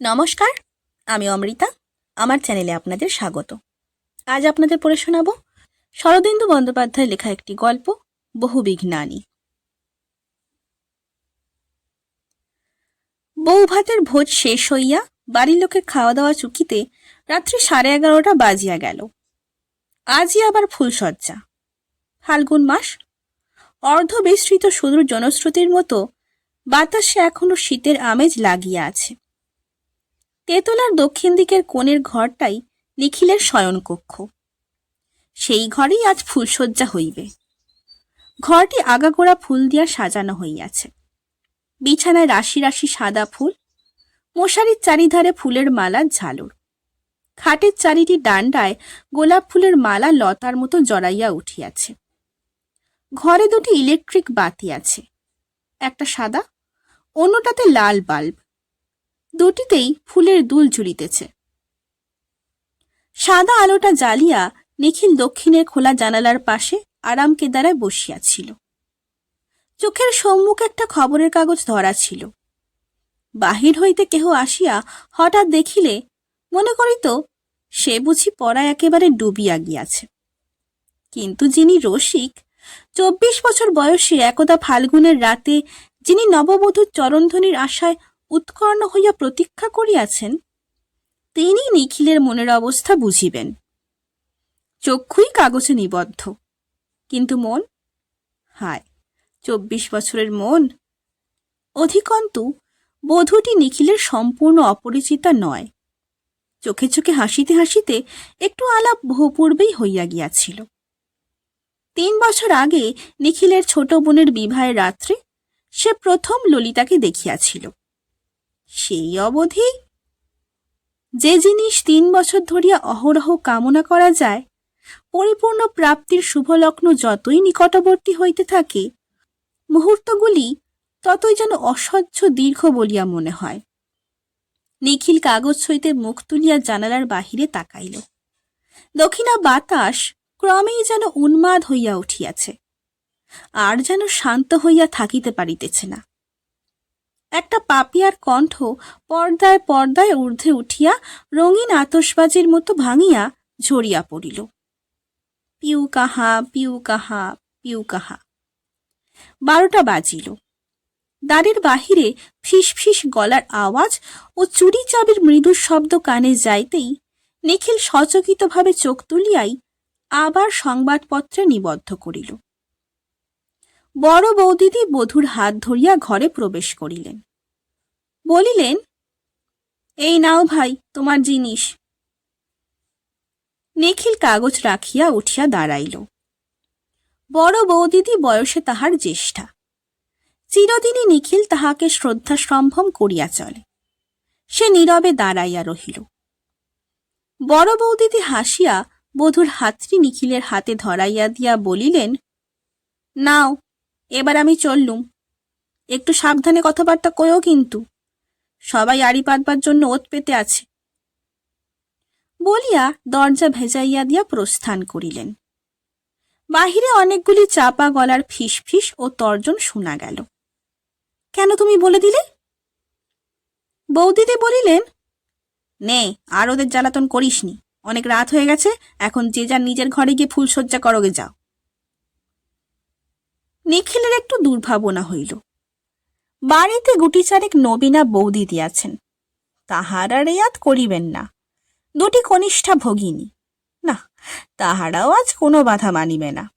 নমস্কার, আমি অমৃতা, আমার চ্যানেলে আপনাদের স্বাগত। আজ আপনাদের পড়ে শোনাব শরদিন্দু বন্দ্যোপাধ্যায়ের লেখা একটি গল্প বহুবিঘ্নানী বউ ভাতের ভোজ শেষ হইয়া বাড়ির লোকের খাওয়া দাওয়া চুকিতে রাত্রি সাড়ে এগারোটা বাজিয়া গেল। আজই আবার ফুলসজ্জা ফাল্গুন মাস। অর্ধ বিস্তৃত সুদূর জনশ্রুতির মতো বাতাসে এখনও শীতের আমেজ লাগিয়া আছে। তেতলার দক্ষিণ দিকের কোণের ঘরটাই নিখিলের শয়নকক্ষ। সেই ঘরেই আজ ফুলশয্যা হইবে। ঘরটি আগাগোড়া ফুল দিয়া সাজানো হইয়াছে। বিছানায় রাশি রাশি সাদা ফুল, মশারির চারিধারে ফুলের মালা ঝালুর। খাটের চারিটি ডান্ডায় গোলাপ ফুলের মালা লতার মতো জড়াইয়া উঠিয়াছে। ঘরে দুটি ইলেকট্রিক বাতি আছে, একটা সাদা, অন্যটাতে লাল বাল্ব। দুটিতেই ফুলের দুল ঝুলিতেছে। সাদা আলোটা জ্বালিয়া নিখিল দক্ষিণের খোলা জানালার পাশে আরাম কেদারায় বসিয়াছিল চোখের সম্মুখে একটা খবরের কাগজ ধরা ছিল। বাহির হইতে কেহ আসিয়া হঠাৎ দেখিলে, মনে করিত, সে বুঝি পড়ায় একেবারে ডুবিয়া গিয়াছে। কিন্তু যিনি রসিক, চব্বিশ বছর বয়সে একদা ফাল্গুনের রাতে যিনি নববধূর চরণধ্বনির আশায় উৎকর্ণ হইয়া প্রতীক্ষা করিয়াছেন, তিনি নিখিলের মনের অবস্থা বুঝিবেন। চক্ষুই কাগজে নিবদ্ধ, কিন্তু মন, হায়, চব্বিশ বছরের মন। অধিকন্তু, বধূটি নিখিলের সম্পূর্ণ অপরিচিতা নয়। চোখে চোখে হাসিতে হাসিতে একটু আলাপ বহুপূর্বেই হইয়া গিয়াছিল। তিন বছর আগে নিখিলের ছোট বোনের বিবাহের রাত্রে সে প্রথম ললিতাকে দেখিয়াছিল। সেই অবধি? যে জিনিস তিন বছর ধরিয়া অহরহ কামনা করা যায়, পরিপূর্ণ প্রাপ্তির শুভলগ্ন যতই নিকটবর্তী হইতে থাকে, মুহূর্তগুলি ততই যেন অসহ্য দীর্ঘ বলিয়া মনে হয়। নিখিল কাগজ হইতে মুখ তুলিয়া জানালার বাহিরে তাকাইল। দক্ষিণা বাতাস ক্রমেই যেন উন্মাদ হইয়া উঠিয়াছে। আর যেন শান্ত হইয়া থাকিতে পারিতেছে না। একটা পাপিয়ার কণ্ঠ পর্দায় পর্দায় ঊর্ধ্বে উঠিয়া রঙিন আতসবাজির মতো ভাঙিয়া ঝরিয়া পড়িল। পিউ কাহা পিউ কাহা পিউ কাহা। বারোটা বাজিল। দ্বারের বাহিরে ফিস ফিস গলার আওয়াজ ও চুরি চাবির মৃদু শব্দ কানে যাইতেই নিখিল সচকিতভাবে চোখ তুলিয়াই আবার সংবাদপত্রে নিবদ্ধ করিল। বড় বৌদিদি বধূর হাত ধরিয়া ঘরে প্রবেশ করিলেন। বলিলেন, এই নাও ভাই, তোমার জিনিস। নিখিল কাগজ রাখিয়া উঠিয়া দাঁড়াইল। বড় বৌদিদি বয়সে তাহার জ্যেষ্ঠা। চিরদিনই নিখিল তাহাকে শ্রদ্ধা সম্ভ্রম করিয়া চলে। সে নীরবে দাঁড়াইয়া রহিল। বড় বৌদিদি হাসিয়া বধূর হাতটি নিখিলের হাতে ধরাইয়া দিয়া বলিলেন, নাও, এবার আমি চললুম। একটু সাবধানে কথাবার্তা কয়েও কিন্তু। সবাই আড়ি পাতবার জন্য ওত পেতে আছে। বলিয়া দরজা ভেজাইয়া দিয়া প্রস্থান করিলেন। বাহিরে অনেকগুলি চাপা গলার ফিস ফিস ও তর্জন শোনা গেল। কেন তুমি বলে দিলে? বৌদিদি বলিলেন, নে, আর ওদের জ্বালাতন করিসনি। অনেক রাত হয়ে গেছে, এখন যে যার নিজের ঘরে গিয়ে ফুলসজ্জা করোগে যাও। নিখিলের একটু দুর্ভাবনা হইল। বাড়িতে গুটি চারেক নবীনা বৌদি দিয়াছেন। তাহারা রেয়াত করিবেন না। দুটি কনিষ্ঠা ভগিনী। না, তাহারাও আজ কোনো বাধা মানিবে না।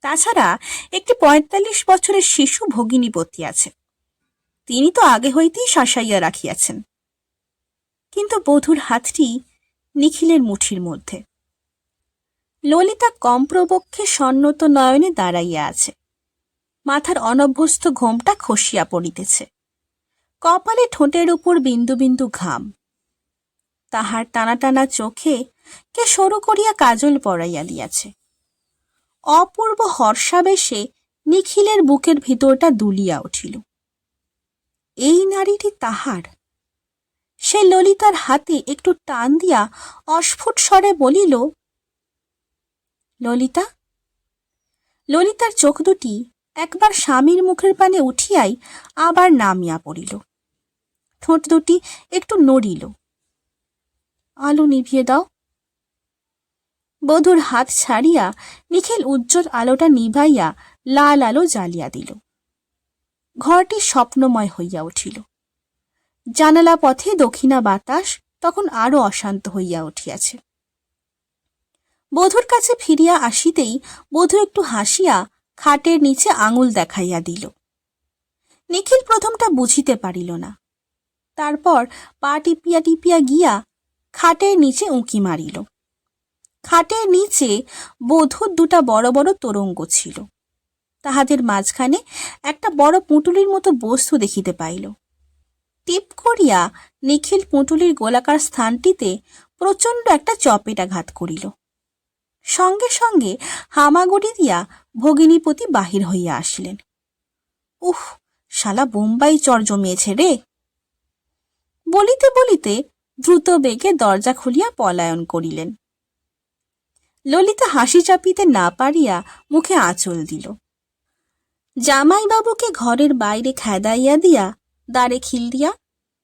তাছাড়া একটি পঁয়তাল্লিশ বছরের শিশু ভগিনীপতি আছে। তিনি তো আগে হইতেই শাসাইয়া রাখিয়াছেন। কিন্তু বধূর হাতটি নিখিলের মুঠির মধ্যে। ললিতা কম্প্রবক্ষে সন্নত নয়নে দাঁড়াইয়া আছে। মাথার অনভ্যস্ত ঘোমটা খসিয়া পড়িতেছে। কপালে ঠোঁটের উপর বিন্দু বিন্দু ঘাম। তাহার টানা টানা চোখে কে সরু করিয়া কাজল পড়াইয়া দিয়াছে। অপূর্ব হর্ষাবেশে নিখিলের বুকের ভিতরটা দুলিয়া উঠিল। এই নারীটি তাহার? সে ললিতার হাতে একটু টান দিয়া অস্ফুট স্বরে বলিল, ললিতা, ললিতার চোখ দুটি একবার স্বামীর মুখের পানে উঠিয়াই আবার নামিয়া পড়িল। ঠোঁট দুটি একটু নড়িল। আলো নিভিয়ে দাও। বধূর হাত ছাড়িয়া নিখিল উজ্জ্বল আলোটা নিভাইয়া লাল আলো জ্বালিয়া দিল। ঘরটি স্বপ্নময় হইয়া উঠিল। জানালা পথে দক্ষিণা বাতাস তখন আরও অশান্ত হইয়া উঠিয়াছে। বধূর কাছে ফিরিয়া আসিতেই বধূ একটু হাসিয়া খাটের নিচে আঙুল দেখাইয়া দিল। নিখিল প্রথমটা বুঝিতে পারিল না। তারপর পা টিপিয়া টিপিয়া গিয়া খাটের নিচে উঁকি মারিল। খাটের নিচে বধূর দুটা বড় বড় তোরঙ্গ ছিল। তাহাদের মাঝখানে একটা বড় পুঁটুলির মতো বস্তু দেখিতে পাইল। টিপ করিয়া নিখিল পুঁটুলির গোলাকার স্থানটিতে প্রচণ্ড একটা চপেটাঘাত করিল। সঙ্গে সঙ্গে হামাগুড়ি দিয়া ভগিনীপতি বাহির হইয়া আসিলেন। উহ, শালা বোম্বাই চর জমিয়েছে রে। বলিতে বলিতে দ্রুত বেগে দরজা খুলিয়া পলায়ন করিলেন। ললিতা হাসি চাপিতে না পারিয়া মুখে আঁচল দিল। জামাইবাবুকে ঘরের বাইরে খেদাইয়া দিয়া দ্বারে খিল দিয়া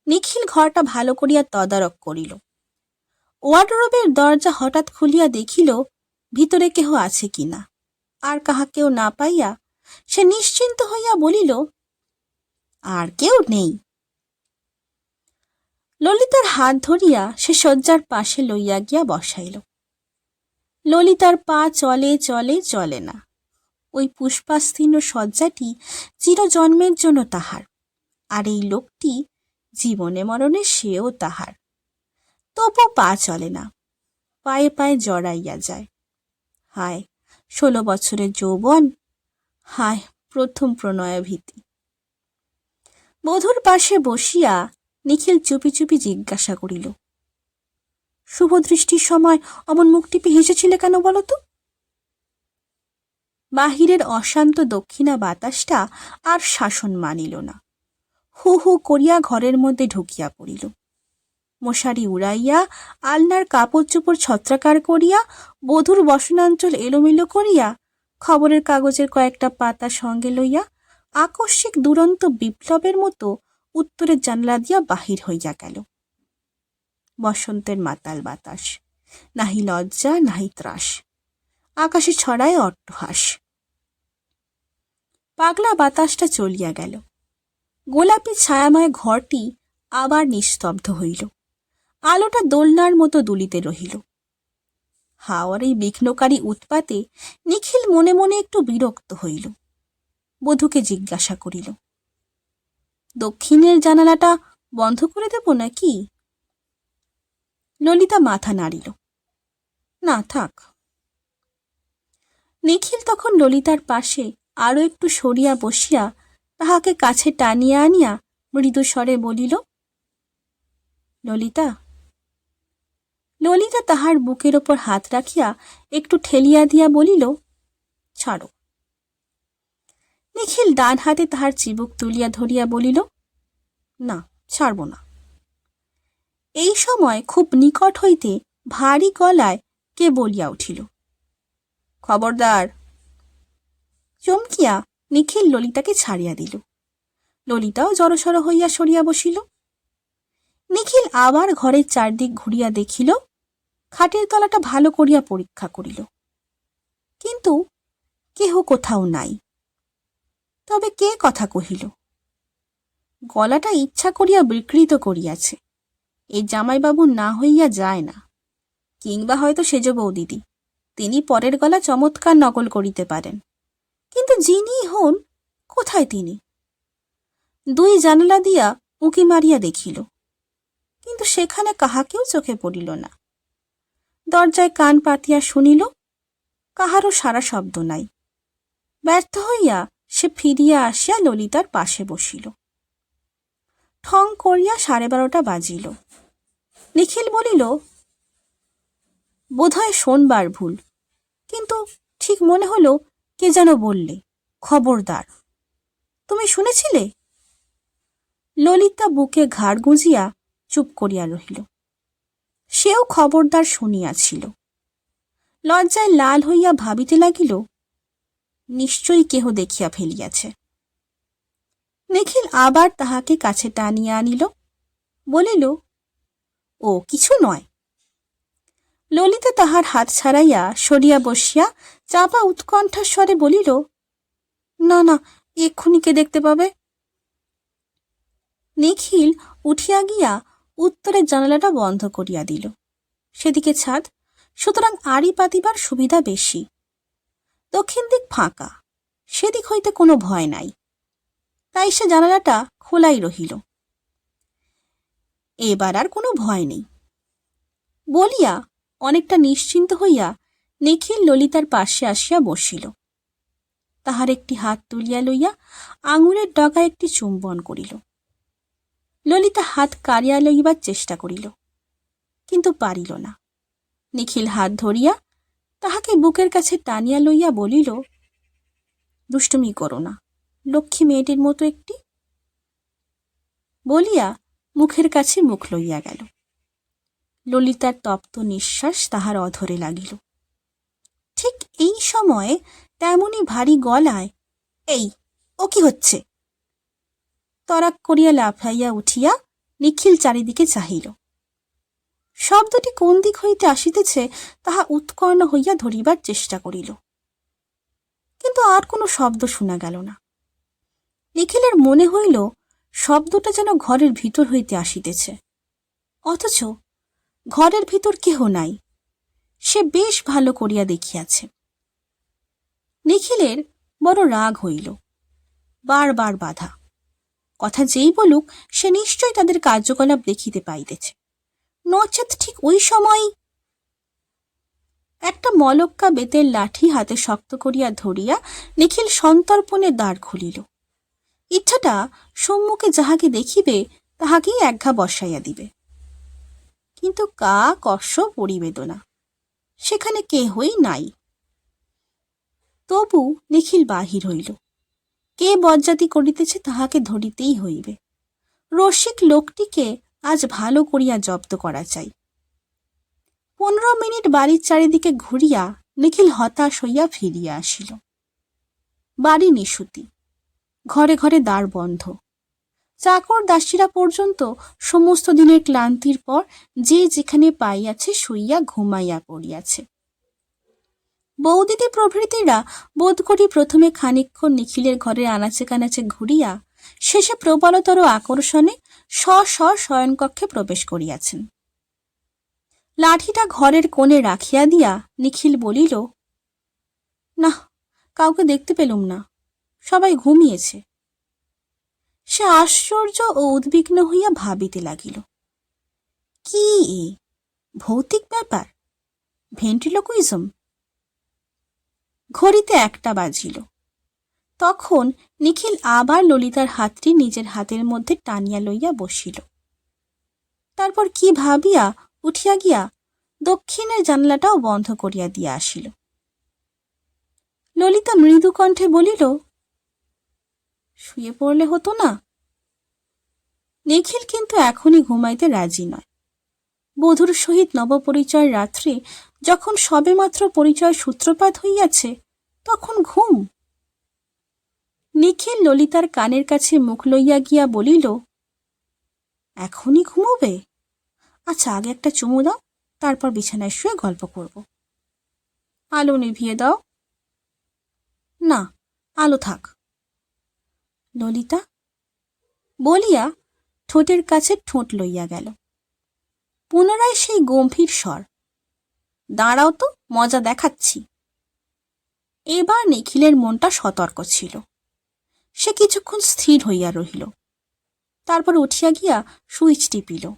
নিখিল ঘরটা ভালো করিয়া তদারক করিল। ওয়ার্ডরোবের দরজা হঠাৎ খুলিয়া দেখিল ভিতরে কেহ আছে কিনা? আর কাহাকেও না পাইয়া সে নিশ্চিন্ত হইয়া বলিল, আর কেউ নেই। ললিতার হাত ধরিয়া সে শয্যার পাশে লইয়া গিয়া বসাইল। ললিতার পা চলে চলে চলে না। ওই পুষ্পাস্তীর্ণ শয্যাটি চিরজন্মের জন্য তাহার, আর এই লোকটি জীবনে মরণে সেও তাহার। তবু পা চলে না, পায়ে পায়ে জড়াইয়া যায়। হায়, ষোলো বছরের যৌবন? হায়, প্রথম প্রণয় ভীতি। বধুর পাশে বসিয়া নিখিল চুপি চুপি জিজ্ঞাসা করিল, শুভদৃষ্টির সময় অমন মুখ হেসেছিলে কেন বলো তো? বাহিরের অশান্ত দক্ষিণা বাতাসটা আর শাসন মানিল না। হু হু করিয়া ঘরের মধ্যে ঢুকিয়া পড়িল। মশারি উড়াইয়া, আলনার কাপড় চোপড় ছত্রাকার করিয়া, বধুর বসনাঞ্চল এলোমেলো করিয়া, খবরের কাগজের কয়েকটা পাতা সঙ্গে লইয়া, আকস্মিক দুরন্ত বিপ্লবের মতো উত্তরের জানলা দিয়া বাহির হইয়া গেল। বসন্তের মাতাল বাতাস, নাহি লজ্জা, নাহি ত্রাস, আকাশে ছড়ায় অট্টহাস। পাগলা বাতাসটা চলিয়া গেল। গোলাপি ছায়াময় ঘরটি আবার নিস্তব্ধ হইল। আলোটা দোলনার মতো দুলিতে রহিল। হাওয়ার এই বিঘ্নকারী উৎপাতে নিখিল মনে মনে একটু বিরক্ত হইল। বধূকে জিজ্ঞাসা করিল, দক্ষিণের জানালাটা বন্ধ করে দেব নাকি? ললিতা মাথা নাড়িল, না, থাক। নিখিল তখন ললিতার পাশে আরও একটু সরিয়া বসিয়া তাহাকে কাছে টানিয়া আনিয়া মৃদু স্বরে বলিল, ললিতা ললিতা তাহার বুকের ওপর হাত রাখিয়া একটু ঠেলিয়া দিয়া বলিল, ছাড়ো। নিখিল ডান হাতে তাহার চিবুক তুলিয়া ধরিয়া বলিল, না, ছাড়ব না। এই সময় খুব নিকট হইতে ভারী গলায় কে বলিয়া উঠিল, খবরদার। চমকিয়া নিখিল ললিতাকে ছাড়িয়া দিল। ললিতাও জড়সড় হইয়া সরিয়া বসিল। নিখিল আবার ঘরের চারদিক ঘুরিয়া দেখিল খাটের তলাটা ভালো করিয়া পরীক্ষা করিল। কিন্তু কেহ কোথাও নাই। তবে কে কথা কহিল? গলাটা ইচ্ছা করিয়া বিকৃত করিয়াছে। এই জামাইবাবু না হইয়া যায় না। কিংবা হয়তো সেজ বৌদিদি, তিনি পরের গলা চমৎকার নকল করিতে পারেন। কিন্তু যিনি হন, কোথায় তিনি? দুই জানালা দিয়া উঁকি মারিয়া দেখিল। কিন্তু সেখানে কাহাকেও চোখে পড়িল না। দরজায় কান পাতিয়া শুনিল, কাহারও সারা শব্দ নাই। ব্যর্থ হইয়া সে ফিরিয়া আসিয়া ললিতার পাশে বসিল। ঠং করিয়া সাড়ে বারোটা বাজিল। নিখিল বলিল, বোধহয় শোনবার ভুল, কিন্তু ঠিক মনে হলো কে যেন বললে, খবরদার। তুমি শুনেছিলে? ললিতা বুকে ঘাড় গুঁজিয়া চুপ করিয়া রহিল। সেও খবরদার শুনিয়াছিল। লজ্জায় লাল হইয়া ভাবিতে লাগিল, নিশ্চয়ই কেহ দেখিয়া ফেলিয়াছে। নিখিল আবার তাহাকে কাছে টানিয়া আনিল, বলিল, ও, কিছু নয় ললিতা তাহার হাত ছাড়াইয়া সরিয়া বসিয়া চাপা উৎকণ্ঠার স্বরে বলিল, না না, এক্ষুনি কে দেখতে পাবে নিখিল উঠিয়া গিয়া উত্তরের জানালাটা বন্ধ করিয়া দিল। সেদিকে ছাদ, সুতরাং আড়ি পাতিবার সুবিধা বেশি। দক্ষিণ দিক ফাঁকা, সেদিক হইতে কোনো ভয় নাই। তাই সে জানালাটা খোলাই রহিল। এবার আর কোনো ভয় নেই। বলিয়া অনেকটা নিশ্চিন্ত হইয়া নিখিল ললিতার পাশে আসিয়া বসিল। তাহার একটি হাত তুলিয়া লইয়া আঙুলের ডগায় একটি চুম্বন করিল। ললিতা হাত কাড়িয়া লইবার চেষ্টা করিল, কিন্তু পারিল না। নিখিল হাত ধরিয়া তাহাকে বুকের কাছে টানিয়া লইয়া বলিল, দুষ্টুমি করো না, লক্ষ্মী মেয়েটির মতো একটি। বলিয়া মুখের কাছে মুখ লইয়া গেল। ললিতার তপ্ত নিঃশ্বাস তাহার অধরে লাগিল। ঠিক এই সময়ে তেমনি ভারী গলায়, এই, ও কি হচ্ছে? তরাক করিয়া লাফাইয়া উঠিয়া নিখিল চারিদিকে চাহিল। শব্দটি কোন দিক হইতে আসিতেছে, তাহা উৎকর্ণ হইয়া ধরিবার চেষ্টা করিল। কিন্তু আর কোনো শব্দ শোনা গেল না। নিখিলের মনে হইল, শব্দটা যেন ঘরের ভিতর হইতে আসিতেছে। অথচ ঘরের ভিতর কেহ নাই, সে বেশ ভালো করিয়া দেখিয়াছে। নিখিলের বড় রাগ হইল, বারবার বাধা। কথা যেই বলুক, সে নিশ্চয় তাদের কার্যকলাপ দেখিতে পাইতেছে। নচেত ঠিক ওই সময় একটা মলক্কা বেতের লাঠি হাতে শক্ত করিয়া ধরিয়া নিখিল সন্তর্পণে দ্বার খুলিল। ইচ্ছাটা সম্মুখে যাহাকে দেখিবে, তাহাকেই একঘা বসাইয়া দিবে। কিন্তু কা কষ পরিবেদনা? সেখানে কেহই নাই। তবু নিখিল বাহির হইল। কে বজ্জাতি করিতেছে তাহাকে ধরিতেই হইবে। রসিক লোকটিকে আজ ভালো করিয়া জব্দ করা চাই। পনেরো মিনিট বাড়ির চারিদিকে ঘুরিয়া নিখিল হতাশ হইয়া ফিরিয়া আসিল। বাড়ি নিশুতি। ঘরে ঘরে দ্বার বন্ধ। চাকর দাসীরা পর্যন্ত সমস্ত দিনের ক্লান্তির পর যে যেখানে পাইয়াছে শুইয়া ঘুমাইয়া পড়িয়াছে। বৌদিদি প্রভৃতিরা বোধ করি প্রথমে খানিকক্ষণ নিখিলের ঘরের আনাচে কানাচে ঘুরিয়া, শেষে প্রবলতর আকর্ষণে স্ব স্ব শয়নকক্ষে প্রবেশ করিয়াছেন। লাঠিটা ঘরের কোণে রাখিয়া দিয়া নিখিল বলিল না কাউকে দেখতে পেলুম না, সবাই ঘুমিয়েছে। সে আশ্চর্য ও উদ্বিগ্ন হইয়া ভাবিতে লাগিল, কি ভৌতিক ব্যাপার? ভেন্ট্রিলোকুইজম ঘড়িতে একটা বাজিল। তখন নিখিল আবার ললিতার হাতটি নিজের হাতের মধ্যে টানিয়া লইয়া বসিল। তারপর কি ভাবিয়া উঠিয়া গিয়া দক্ষিণের জানলাটাও বন্ধ করিয়া দিয়া আসিল। ললিতা মৃদু কণ্ঠে বলিল, শুয়ে পড়লে হতো না? নিখিল কিন্তু এখনই ঘুমাইতে রাজি নয়। বধুর সহিত নবপরিচয় রাত্রে যখন সবেমাত্র পরিচয় সূত্রপাত হইয়াছে, তখন ঘুম। নিখিল ললিতার কানের কাছে মুখ লইয়া গিয়া বলিল, এখনই ঘুমোবে? আচ্ছা আগে একটা চুমু দাও, তারপর বিছানায় শুয়ে গল্প করব। আলো নিভিয়ে দাও। না, আলো থাক। ললিতা বলিয়া ঠোঁটের কাছে ঠোঁট লইয়া গেল। পুনরায় সেই গম্ভীর স্বর। দাঁড়াও তো, মজা দেখাচ্ছি। এবার নিখিলের মনটা সতর্ক ছিল। সে কিছুক্ষণ স্থির হইয়া রহিল। তারপর উঠিয়া গিয়া সুইচ টিপিল।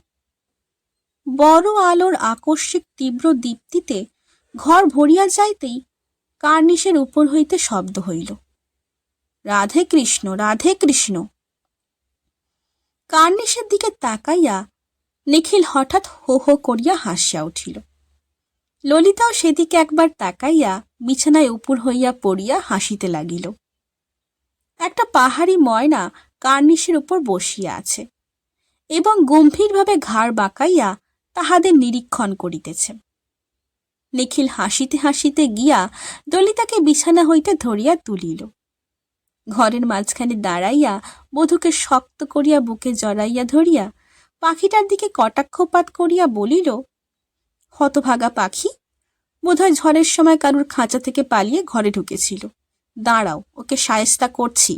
বড় আলোর আকস্মিক তীব্র দীপ্তিতে ঘর ভরিয়া যাইতেই কার্নিশের উপর হইতে শব্দ হইল। রাধে কৃষ্ণ রাধে কৃষ্ণ। কার্নিশের দিকে তাকাইয়া নিখিল হঠাৎ হো হো করিয়া হাসিয়া উঠিল। ললিতাও সেদিকে একবার তাকাইয়া বিছানায় উপর হইয়া পড়িয়া হাসিতে লাগিল। একটা পাহাড়ি ময়না কার্নিশের উপর বসিয়া আছে এবং গম্ভীরভাবে ঘাড় বাঁকাইয়া তাহাদের নিরীক্ষণ করিতেছে। নিখিল হাসিতে হাসিতে গিয়া দলিতাকে বিছানা হইতে ধরিয়া তুলিল। ঘরের মাঝখানে দাঁড়াইয়া বধূকে শক্ত করিয়া বুকে জড়াইয়া ধরিয়া পাখিটার দিকে কটাক্ষপাত করিয়া বলিল, হতভাগা পাখি, বোধহয় ঝড়ের সময় কারুর খাঁচা থেকে পালিয়ে ঘরে ঢুকেছিল। দাঁড়াও, ওকে সায়স্তা করছি।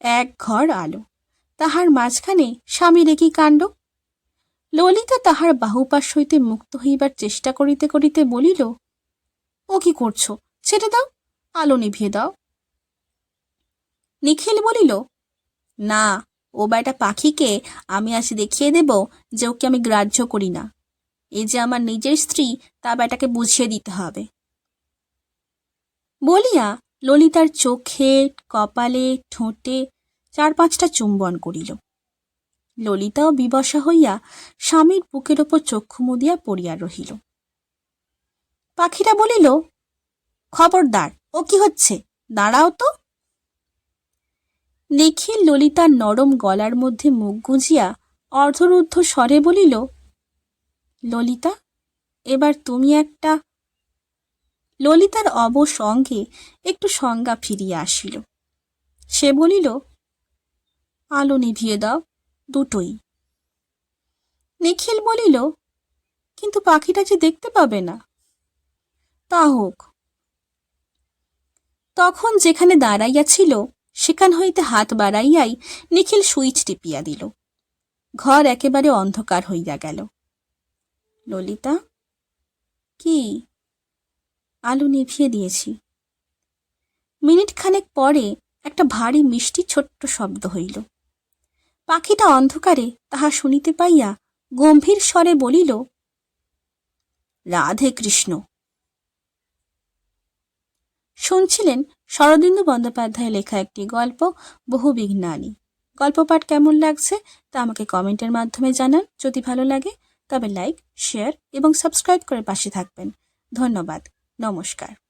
এক ঘর আলো, তাহার মাঝখানে স্বামীর একই কাণ্ড। ললিতা তাহার বাহুপাশ হইতে মুক্ত হইবার চেষ্টা করিতে করিতে বলিল, ও কি করছ? ছেড়ে দাও, আলো নিভিয়ে দাও। নিখিল বলিল, না ও বেটা পাখিকে আমি আজ দেখিয়ে দেব যে ওকে আমি গ্রাহ্য করি না। এই যে আমার নিজের স্ত্রী, তা বেটাকে বুঝিয়ে দিতে হবে। বলিয়া ললিতার চোখে, কপালে, ঠোঁটে চার পাঁচটা চুম্বন করিল। ললিতাও বিবশা হইয়া স্বামীর বুকের ওপর চক্ষু মুদিয়া পড়িয়া রহিল। পাখিটা বলিল, খবরদার, ও কি হচ্ছে? দাঁড়াও তো। নিখিল ললিতার নরম গলার মধ্যে মুখ গুঁজিয়া অর্ধরুদ্ধ স্বরে বলিল, ললিতা, এবার তুমি একটা ললিতার অবসঙ্গে একটু সংজ্ঞা ফিরিয়া আসিল। সে বলিল, আলো নিভিয়ে দাও, দুটোই। নিখিল বলিল, কিন্তু পাখিটা যে দেখতে পাবে না। তা হোক। তখন যেখানে দাঁড়াইয়া ছিল সেখান হইতে হাত বাড়াইয়াই নিখিল সুইচ টিপিয়া দিল। ঘর একেবারে অন্ধকার হইয়া গেল। ললিতা, কি? আলু নিভিয়ে দিয়েছি। মিনিট খানেক পরে একটা ভারী মিষ্টি ছোট্ট শব্দ হইল। পাখিটা অন্ধকারে তাহা শুনিতে পাইয়া গম্ভীর স্বরে বলিল, রাধে কৃষ্ণ শুনছিলেন শরদিন্দু বন্দ্যোপাধ্যায় লেখা একটি গল্প, বহু বিঘ্নানী গল্প পাঠ কেমন লাগছে তা আমাকে কমেন্টের মাধ্যমে জানান। যদি ভালো লাগে, তবে লাইক, শেয়ার এবং সাবস্ক্রাইব করে পাশে থাকবেন। ধন্যবাদ। নমস্কার।